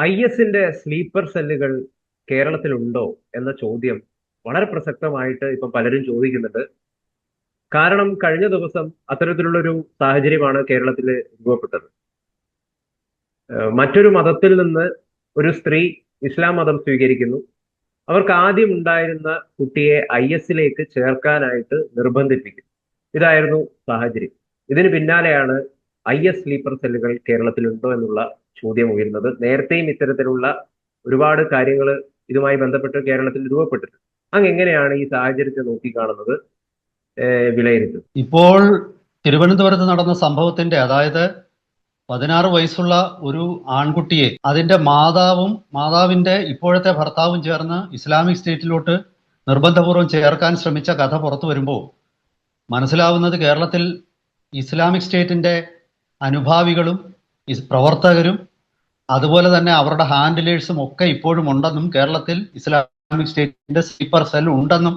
I എസിന്റെ sleeper സെല്ലുകൾ കേരളത്തിലുണ്ടോ എന്ന ചോദ്യം വളരെ പ്രസക്തമായിട്ട് ഇപ്പൊ പലരും ചോദിക്കുന്നുണ്ട്. കാരണം കഴിഞ്ഞ ദിവസം അത്തരത്തിലുള്ളൊരു സാഹചര്യമാണ് കേരളത്തിൽ രൂപപ്പെട്ടത്. മറ്റൊരു മതത്തിൽ നിന്ന് ഒരു സ്ത്രീ ഇസ്ലാം മതം സ്വീകരിക്കുന്നു. അവർക്ക് ആദ്യം ഉണ്ടായിരുന്ന കുട്ടിയെ ഐ എസിലേക്ക് ചേർക്കാനായിട്ട് നിർബന്ധിപ്പിക്കും. ഇതായിരുന്നു സാഹചര്യം. ഇതിന് പിന്നാലെയാണ് ഐ എസ് സ്ലീപ്പർ സെല്ലുകൾ കേരളത്തിലുണ്ടോ എന്നുള്ള ചോദ്യം ഉയരുന്നത്. നേരത്തെയും ഇത്തരത്തിലുള്ള ഒരുപാട് കാര്യങ്ങൾ ഇതുമായി ബന്ധപ്പെട്ട് കേരളത്തിൽ രൂപപ്പെട്ടിട്ടുണ്ട്. അങ്ങ് എങ്ങനെയാണ് ഈ സാഹചര്യത്തെ നോക്കിക്കാണുന്നത് കാണുന്നത്? വിലയിരുത്തുന്നത് ഇപ്പോൾ തിരുവനന്തപുരത്ത് നടന്ന സംഭവത്തിന്റെ അതായത് പതിനാറ് വയസ്സുള്ള ഒരു ആൺകുട്ടിയെ അതിന്റെ മാതാവും മാതാവിന്റെ ഇപ്പോഴത്തെ ഭർത്താവും ചേർന്ന് ഇസ്ലാമിക് സ്റ്റേറ്റിലോട്ട് നിർബന്ധപൂർവം ചേർക്കാൻ ശ്രമിച്ച കഥ പുറത്തു വരുമ്പോൾ മനസ്സിലാവുന്നത് കേരളത്തിൽ ഇസ്ലാമിക് സ്റ്റേറ്റിന്റെ അനുഭാവികളും ഇസ് പ്രവർത്തകരും അതുപോലെ തന്നെ അവരുടെ ഹാൻഡിലേഴ്സും ഒക്കെ ഇപ്പോഴും ഉണ്ടെന്നും കേരളത്തിൽ ഇസ്ലാമിക് സ്റ്റേറ്റിന്റെ സ്ലീപ്പർ സെൽ ഉണ്ടെന്നും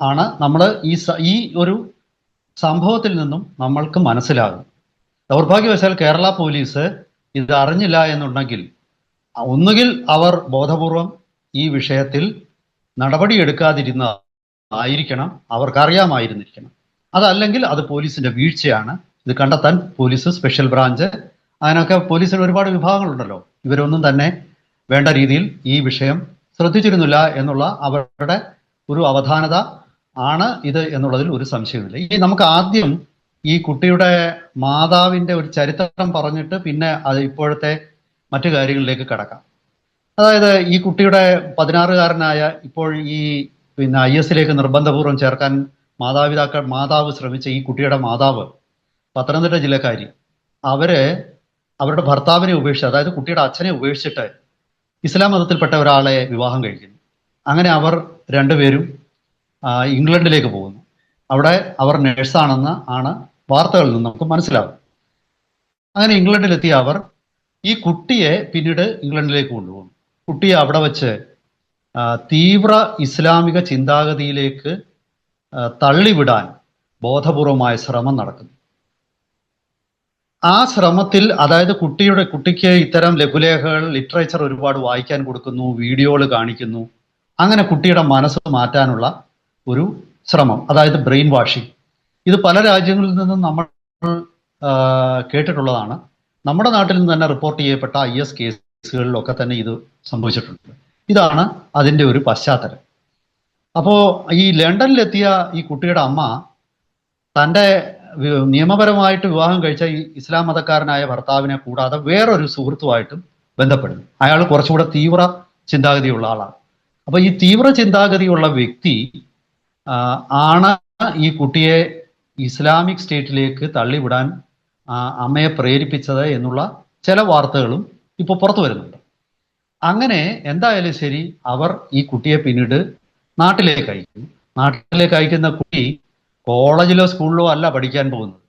ആണ് നമ്മൾ ഈ ഈ ഒരു സംഭവത്തിൽ നിന്നും നമ്മൾക്ക് മനസ്സിലാകും. ദൗർഭാഗ്യവശാൽ കേരള പോലീസ് ഇത് അറിഞ്ഞില്ല എന്നുണ്ടെങ്കിൽ ഒന്നുകിൽ അവർ ബോധപൂർവം ഈ വിഷയത്തിൽ നടപടിയെടുക്കാതിരുന്ന ആയിരിക്കണം അവർക്കറിയാമായിരുന്നിരിക്കണം. അതല്ലെങ്കിൽ അത് പോലീസിന്റെ വീഴ്ചയാണ്. ഇത് കണ്ടെത്താൻ പോലീസ് സ്പെഷ്യൽ ബ്രാഞ്ച് അതിനൊക്കെ പോലീസിൽ ഒരുപാട് വിഭാഗങ്ങളുണ്ടല്ലോ. ഇവരൊന്നും തന്നെ വേണ്ട രീതിയിൽ ഈ വിഷയം ശ്രദ്ധിച്ചിരുന്നില്ല എന്നുള്ള അവരുടെ ഒരു അവധാനത ആണ് ഇത് എന്നുള്ളതിൽ ഒരു സംശയമില്ല ഇനി നമുക്ക് ആദ്യം ഈ കുട്ടിയുടെ മാതാവിന്റെ ഒരു ചരിത്രം പറഞ്ഞിട്ട് പിന്നെ അത് ഇപ്പോഴത്തെ മറ്റു കാര്യങ്ങളിലേക്ക് കടക്കാം. അതായത് ഈ കുട്ടിയുടെ പതിനാറുകാരനായ ഇപ്പോൾ ഈ പിന്നെ ഐ എസിലേക്ക് നിർബന്ധപൂർവം ചേർക്കാൻ മാതാപിതാക്കൾ മാതാവ് ശ്രമിച്ച ഈ കുട്ടിയുടെ മാതാവ് പത്തനംതിട്ട ജില്ലക്കാരി. അവർ അവരുടെ ഭർത്താവിനെ ഉപേക്ഷിച്ച് അതായത് കുട്ടിയുടെ അച്ഛനെ ഉപേക്ഷിച്ചിട്ട് ഇസ്ലാം മതത്തിൽപ്പെട്ട ഒരാളെ വിവാഹം കഴിക്കുന്നു. അങ്ങനെ അവർ രണ്ടുപേരും ഇംഗ്ലണ്ടിലേക്ക് പോകുന്നു. അവിടെ അവർ നഴ്സാണെന്ന് ആണ് വാർത്തകളിൽ നിന്ന് നമുക്ക് മനസ്സിലാവും അങ്ങനെ ഇംഗ്ലണ്ടിലെത്തിയ അവർ ഈ കുട്ടിയെ പിന്നീട് ഇംഗ്ലണ്ടിലേക്ക് കൊണ്ടുപോകും കുട്ടിയെ അവിടെ വച്ച് തീവ്ര ഇസ്ലാമിക ചിന്താഗതിയിലേക്ക് തള്ളിവിടാൻ ബോധപൂർവമായ ശ്രമം നടക്കുന്നു. ആ ശ്രമത്തിൽ അതായത് കുട്ടിയുടെ കുട്ടിക്ക് ഇത്തരം ലഘുലേഖകൾ ലിറ്ററേച്ചർ ഒരുപാട് വായിക്കാൻ കൊടുക്കുന്നു വീഡിയോകൾ കാണിക്കുന്നു അങ്ങനെ കുട്ടിയുടെ മനസ്സ് മാറ്റാനുള്ള ഒരു ശ്രമം അതായത് ബ്രെയിൻ വാഷിംഗ്. ഇത് പല രാജ്യങ്ങളിൽ നിന്നും നമ്മൾ കേട്ടിട്ടുള്ളതാണ്. നമ്മുടെ നാട്ടിൽ നിന്ന് തന്നെ റിപ്പോർട്ട് ചെയ്യപ്പെട്ട ഐ എസ് കേസുകളിലൊക്കെ തന്നെ ഇത് സംഭവിച്ചിട്ടുണ്ട്. ഇതാണ് അതിന്റെ ഒരു പശ്ചാത്തലം. അപ്പോൾ ഈ ലണ്ടനിലെത്തിയ ഈ കുട്ടിയുടെ അമ്മ തന്റെ വി- നിയമപരമായിട്ട് വിവാഹം കഴിച്ച ഈ ഇസ്ലാം മതക്കാരനായ ഭർത്താവിനെ കൂടാതെ വേറൊരു സുഹൃത്തുമായിട്ടും ബന്ധപ്പെടുന്നു. അയാൾ കുറച്ചുകൂടെ തീവ്ര ചിന്താഗതിയുള്ള ആളാണ്. അപ്പൊ ഈ തീവ്ര ചിന്താഗതിയുള്ള വ്യക്തി ആണ് ഈ കുട്ടിയെ ഇസ്ലാമിക് സ്റ്റേറ്റിലേക്ക് തള്ളിവിടാൻ അമ്മയെ പ്രേരിപ്പിച്ചത് എന്നുള്ള ചില വാർത്തകളും ഇപ്പോൾ പുറത്തു വരുന്നുണ്ട്. അങ്ങനെ എന്തായാലും ശരി അവർ ഈ കുട്ടിയെ പിന്നീട് നാട്ടിലേക്ക് അയക്കും. നാട്ടിലേക്ക് അയക്കുന്ന കുട്ടി കോളേജിലോ സ്കൂളിലോ അല്ല പഠിക്കാൻ പോകുന്നത്.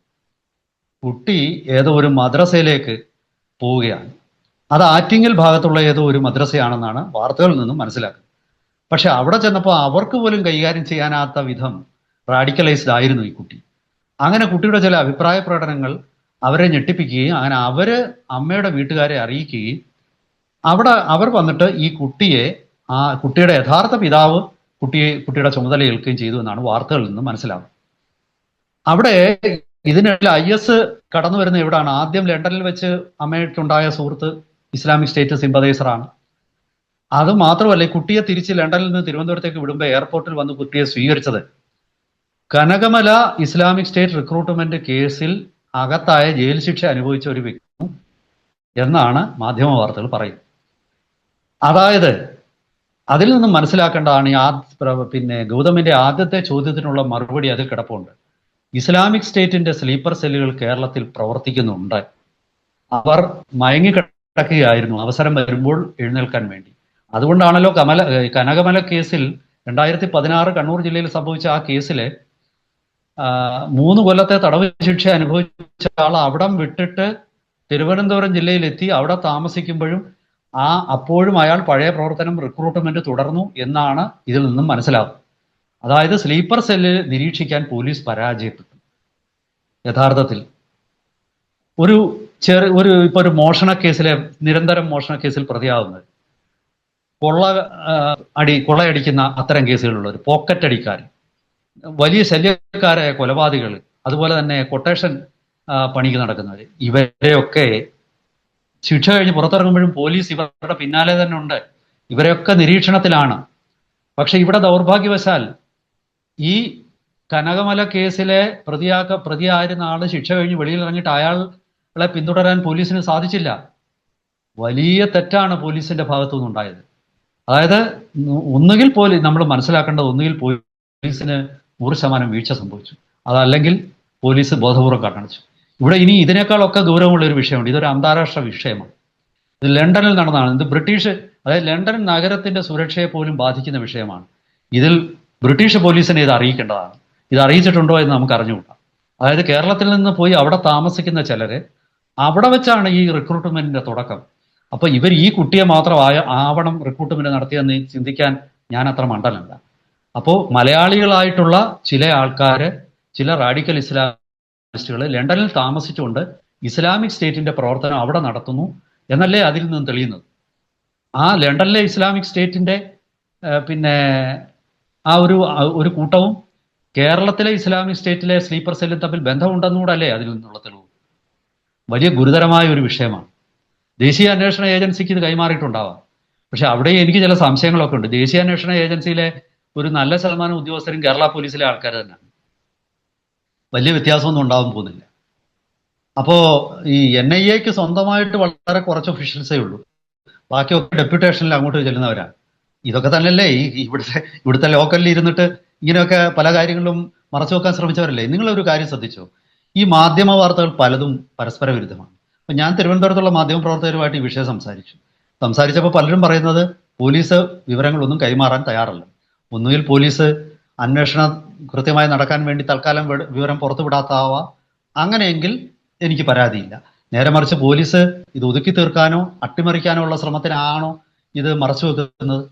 കുട്ടി ഏതോ ഒരു മദ്രസയിലേക്ക് പോവുകയാണ്. അത് ആറ്റിങ്ങൽ ഭാഗത്തുള്ള ഏതോ ഒരു മദ്രസയാണെന്നാണ് വാർത്തകളിൽ നിന്നും മനസ്സിലാക്കുന്നത്. പക്ഷെ അവിടെ ചെന്നപ്പോൾ അവർക്ക് പോലും കൈകാര്യം ചെയ്യാനാത്ത വിധം റാഡിക്കലൈസ്ഡ് ആയിരുന്നു ഈ കുട്ടി. അങ്ങനെ കുട്ടിയുടെ ചില അഭിപ്രായ പ്രകടനങ്ങൾ അവരെ ഞെട്ടിപ്പിക്കുകയും അങ്ങനെ അവർ അമ്മയുടെ വീട്ടുകാരെ അറിയിക്കുകയും അവിടെ അവർ വന്നിട്ട് ഈ കുട്ടിയെ ആ കുട്ടിയുടെ യഥാർത്ഥ പിതാവ് കുട്ടിയെ കുട്ടിയുടെ ചുമതല ഏൽക്കുകയും ചെയ്തു എന്നാണ് വാർത്തകളിൽ നിന്ന് മനസ്സിലാവുന്നത്. അവിടെ ഇതിനിടയിൽ ഐ എസ് കടന്നു വരുന്ന എവിടാണ്? ആദ്യം ലണ്ടനിൽ വെച്ച് അമ്മയ്ക്കുണ്ടായ സുഹൃത്ത് ഇസ്ലാമിക് സ്റ്റേറ്റ് സിമ്പതൈസറാണ് അത് മാത്രമല്ല കുട്ടിയെ തിരിച്ച് ലണ്ടനിൽ നിന്ന് തിരുവനന്തപുരത്തേക്ക് വിടുമ്പോൾ എയർപോർട്ടിൽ വന്ന് കുട്ടിയെ സ്വീകരിച്ചത്. കനകമല ഇസ്ലാമിക് സ്റ്റേറ്റ് റിക്രൂട്ട്മെന്റ് കേസിൽ അകത്തായ ജയിൽ ശിക്ഷ അനുഭവിച്ച ഒരു വ്യക്തി എന്നാണ് മാധ്യമ വാർത്തകൾ പറയുന്നത്. അതായത് അതിൽ നിന്നും മനസ്സിലാക്കേണ്ടതാണ് ഈ ആ പിന്നെ ഗൗതമിന്റെ ആദ്യത്തെ ചോദ്യത്തിനുള്ള മറുപടി അതിൽ കിടപ്പുണ്ട്. ഇസ്ലാമിക് സ്റ്റേറ്റിന്റെ സ്ലീപ്പർ സെല്ലുകൾ കേരളത്തിൽ പ്രവർത്തിക്കുന്നുണ്ട്. അവർ മയങ്ങി കിടക്കുകയായിരുന്നു അവസരം വരുമ്പോൾ എഴുന്നേൽക്കാൻ വേണ്ടി. അതുകൊണ്ടാണല്ലോ കമല കനകമല കേസിൽ രണ്ടായിരത്തി പതിനാറ് കണ്ണൂർ ജില്ലയിൽ സംഭവിച്ച ആ കേസിൽ മൂന്ന് കൊല്ലത്തെ തടവ് ശിക്ഷ അനുഭവിച്ച ആൾ അവിടം വിട്ടിട്ട് തിരുവനന്തപുരം ജില്ലയിലെത്തി. അവിടെ താമസിക്കുമ്പോഴും ആ അപ്പോഴും അയാൾ പഴയ പ്രവർത്തനം റിക്രൂട്ട്മെന്റ് തുടർന്നു എന്നാണ് ഇതിൽ നിന്നും മനസ്സിലാകുന്നത് അതായത് സ്ലീപ്പർ സെല്ല് നിരീക്ഷിക്കാൻ പോലീസ് പരാജയപ്പെട്ടു. യഥാർത്ഥത്തിൽ ഒരു ചെറിയ ഒരു ഇപ്പൊ ഒരു മോഷണ കേസിലെ നിരന്തരം മോഷണ കേസിൽ പ്രതിയാവുന്നത് കൊള്ള അടി കൊള്ളയടിക്കുന്ന അത്തരം കേസുകളുള്ളവർ പോക്കറ്റ് അടിക്കാർ വലിയ ശല്യക്കാരായ കൊലപാതകൾ അതുപോലെ തന്നെ കൊട്ടേഷൻ പണിക്ക് നടക്കുന്നവർ ഇവരെയൊക്കെ ശിക്ഷ കഴിഞ്ഞ് പുറത്തിറങ്ങുമ്പോഴും പോലീസ് ഇവരുടെ പിന്നാലെ തന്നെ ഉണ്ട്. ഇവരെയൊക്കെ നിരീക്ഷണത്തിലാണ്. പക്ഷെ ഇവിടെ ദൗർഭാഗ്യവശാൽ ഈ കനകമല കേസിലെ പ്രതിയാക്ക പ്രതിയായിരുന്ന ആൾ ശിക്ഷ കഴിഞ്ഞ് വെളിയിൽ ഇറങ്ങിയിട്ട് അയാളെ പിന്തുടരാൻ പോലീസിന് സാധിച്ചില്ല. വലിയ തെറ്റാണ് പോലീസിന്റെ ഭാഗത്തു നിന്നുണ്ടായത്. അതായത് ഒന്നുകിൽ പോലീസ് നമ്മൾ മനസ്സിലാക്കേണ്ടത് ഒന്നുകിൽ പോലീസിന് നൂറ് ശതമാനം വീഴ്ച സംഭവിച്ചു. അതല്ലെങ്കിൽ പോലീസ് ബോധപൂർവം കാണിച്ചു ഇവിടെ ഇനി ഇതിനേക്കാളൊക്കെ ഗൗരവമുള്ള ഒരു വിഷയമുണ്ട്. ഇതൊരു അന്താരാഷ്ട്ര വിഷയമാണ്. ഇത് ലണ്ടനിൽ നടന്നതാണ്. ഇത് ബ്രിട്ടീഷ് അതായത് ലണ്ടൻ നഗരത്തിന്റെ സുരക്ഷയെ പോലും ബാധിക്കുന്ന വിഷയമാണ്. ഇതിൽ ബ്രിട്ടീഷ് പോലീസിനെ ഇത് അറിയിക്കേണ്ടതാണ്. ഇത് അറിയിച്ചിട്ടുണ്ടോ എന്ന് നമുക്ക് അറിഞ്ഞുകൂടാ. അതായത് കേരളത്തിൽ നിന്ന് പോയി അവിടെ താമസിക്കുന്ന ചിലര് അവിടെ വെച്ചാണ് ഈ റിക്രൂട്ട്മെന്റിന്റെ തുടക്കം. അപ്പൊ ഇവർ ഈ കുട്ടിയെ മാത്രം ആവണം റിക്രൂട്ട്മെന്റ് നടത്തിയെന്ന് ചിന്തിക്കാൻ ഞാൻ അത്ര മണ്ടലല്ല അപ്പോൾ മലയാളികളായിട്ടുള്ള ചില ആൾക്കാര് ചില റാഡിക്കൽ ഇസ്ലാമിസ്റ്റുകൾ ലണ്ടനിൽ താമസിച്ചുകൊണ്ട് ഇസ്ലാമിക് സ്റ്റേറ്റിന്റെ പ്രവർത്തനം അവിടെ നടത്തുന്നു എന്നല്ലേ അതിൽ നിന്ന് തെളിയുന്നത്. ആ ലണ്ടനിലെ ഇസ്ലാമിക് സ്റ്റേറ്റിന്റെ പിന്നെ ആ ഒരു ഒരു കൂട്ടവും കേരളത്തിലെ ഇസ്ലാമിക് സ്റ്റേറ്റിലെ സ്ലീപ്പർ സെല്ലും തമ്മിൽ ബന്ധമുണ്ടെന്നുകൂടല്ലേ അതിൽ നിന്നുള്ള തെളിവ് വലിയ ഗുരുതരമായ ഒരു വിഷയമാണ്. ദേശീയ അന്വേഷണ ഏജൻസിക്ക് ഇത് കൈമാറിയിട്ടുണ്ടാവാം. പക്ഷെ അവിടെ എനിക്ക് ചില സംശയങ്ങളൊക്കെ ഉണ്ട്. ദേശീയ അന്വേഷണ ഏജൻസിയിലെ ഒരു നല്ല ശതമാനം ഉദ്യോഗസ്ഥരും കേരള പോലീസിലെ ആൾക്കാർ തന്നെയാണ്. വലിയ വ്യത്യാസമൊന്നും ഉണ്ടാവാൻ പോകുന്നില്ല. അപ്പോ ഈ എൻ ഐ എക്ക് സ്വന്തമായിട്ട് വളരെ കുറച്ച് ഒഫീഷ്യൽസേ ഉള്ളൂ. ബാക്കിയൊക്കെ ഡെപ്യൂട്ടേഷനിൽ അങ്ങോട്ട് ചെല്ലുന്നവരാണ്. ഇതൊക്കെ തന്നെയല്ലേ? ഈ ഇവിടുത്തെ ഇവിടുത്തെ ലോക്കലിൽ ഇരുന്നിട്ട് ഇങ്ങനെയൊക്കെ പല കാര്യങ്ങളും മറച്ചു വെക്കാൻ ശ്രമിച്ചവരല്ലേ? നിങ്ങളൊരു കാര്യം ശ്രദ്ധിച്ചോ? ഈ മാധ്യമ വാർത്തകൾ പലതും പരസ്പര വിരുദ്ധമാണ്. അപ്പൊ ഞാൻ തിരുവനന്തപുരത്തുള്ള മാധ്യമ പ്രവർത്തകരുമായിട്ട് ഈ വിഷയം സംസാരിച്ചു. സംസാരിച്ചപ്പോൾ പലരും പറയുന്നത് പോലീസ് വിവരങ്ങളൊന്നും കൈമാറാൻ തയ്യാറല്ല. ഒന്നുകിൽ പോലീസ് അന്വേഷണം കൃത്യമായി നടക്കാൻ വേണ്ടി തൽക്കാലം വിവരം പുറത്തുവിടാത്താവാം അങ്ങനെയെങ്കിൽ എനിക്ക് പരാതിയില്ല. നേരെ മറിച്ച് പോലീസ് ഇത് ഒതുക്കി തീർക്കാനോ അട്ടിമറിക്കാനോ ഉള്ള ശ്രമത്തിനാണോ ഇത് മറച്ചു വെക്കുന്നത്?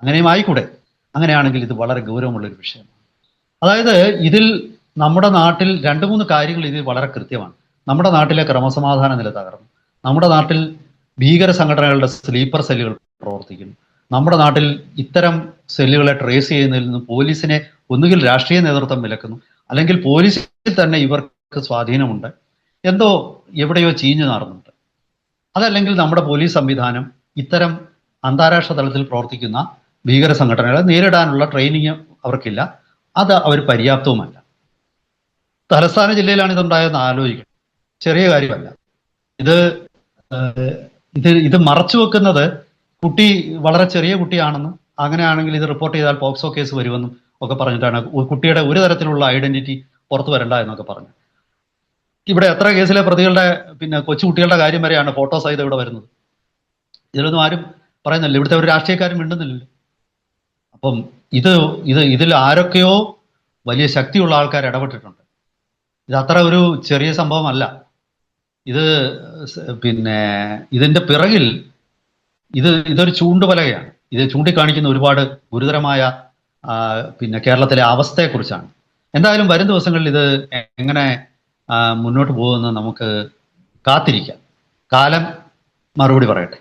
അങ്ങനെയും ആയിക്കൂടെ അങ്ങനെയാണെങ്കിൽ ഇത് വളരെ ഗൗരവമുള്ള ഒരു വിഷയമാണ്. അതായത് ഇതിൽ നമ്മുടെ നാട്ടിൽ രണ്ട് മൂന്ന് കാര്യങ്ങൾ ഇതിൽ വളരെ കൃത്യമാണ്. നമ്മുടെ നാട്ടിലെ ക്രമസമാധാന നില തകർന്നു. നമ്മുടെ നാട്ടിൽ ഭീകര സംഘടനകളുടെ സ്ലീപ്പർ സെല്ലുകൾ പ്രവർത്തിക്കുന്നു. നമ്മുടെ നാട്ടിൽ ഇത്തരം സെല്ലുകളെ ട്രേസ് ചെയ്യുന്നതിൽ നിന്ന് പോലീസിനെ ഒന്നുകിൽ രാഷ്ട്രീയ നേതൃത്വം വിലക്കുന്നു അല്ലെങ്കിൽ പോലീസിൽ തന്നെ ഇവർക്ക് സ്വാധീനമുണ്ട്. എന്തോ എവിടെയോ ചീഞ്ഞു നാറുന്നുണ്ട്. അതല്ലെങ്കിൽ നമ്മുടെ പോലീസ് സംവിധാനം ഇത്തരം അന്താരാഷ്ട്ര തലത്തിൽ പ്രവർത്തിക്കുന്ന ഭീകര സംഘടനകളെ നേരിടാനുള്ള ട്രെയിനിങ് അവർക്കില്ല. അത് അവർ പര്യാപ്തവുമല്ല. തലസ്ഥാന ജില്ലയിലാണ് ഇതുണ്ടായതെന്ന് ആലോചിക്കണം. ചെറിയ കാര്യമല്ല. ഇത് ഇത് ഇത് മറച്ചു വെക്കുന്നത് കുട്ടി വളരെ ചെറിയ കുട്ടിയാണെന്നും അങ്ങനെയാണെങ്കിൽ ഇത് റിപ്പോർട്ട് ചെയ്താൽ പോക്സോ കേസ് വരുമെന്നും ഒക്കെ പറഞ്ഞിട്ടാണ് കുട്ടിയുടെ ഒരു തരത്തിലുള്ള ഐഡന്റിറ്റി പുറത്തു വരണ്ട എന്നൊക്കെ പറഞ്ഞു. ഇവിടെ എത്ര കേസിലെ പ്രതികളുടെ പിന്നെ കൊച്ചുകുട്ടികളുടെ കാര്യം വരെയാണ് ഫോട്ടോ സഹിതം ഇവിടെ വരുന്നത്. ഇതിലൊന്നും ആരും പറയുന്നില്ല. ഇവിടുത്തെ ഒരു രാഷ്ട്രീയക്കാരും മിണ്ടുന്നില്ലല്ലോ. അപ്പം ഇത് ഇത് ഇതിൽ ആരൊക്കെയോ വലിയ ശക്തിയുള്ള ആൾക്കാർ ഇടപെട്ടിട്ടുണ്ട്. ഇത് അത്ര ഒരു ചെറിയ സംഭവമല്ല. ഇത് പിന്നെ ഇതിന്റെ പിറകിൽ ഇത് ഇതൊരു ചൂണ്ടുപലകയാണ്. ഇത് ചൂണ്ടിക്കാണിക്കുന്ന ഒരുപാട് ഗുരുതരമായ പിന്നെ കേരളത്തിലെ അവസ്ഥയെക്കുറിച്ചാണ്. എന്തായാലും വരും ദിവസങ്ങളിൽ ഇത് എങ്ങനെ മുന്നോട്ട് പോകുമെന്ന് നമുക്ക് കാത്തിരിക്കാം. കാലം മറുപടി പറയട്ടെ.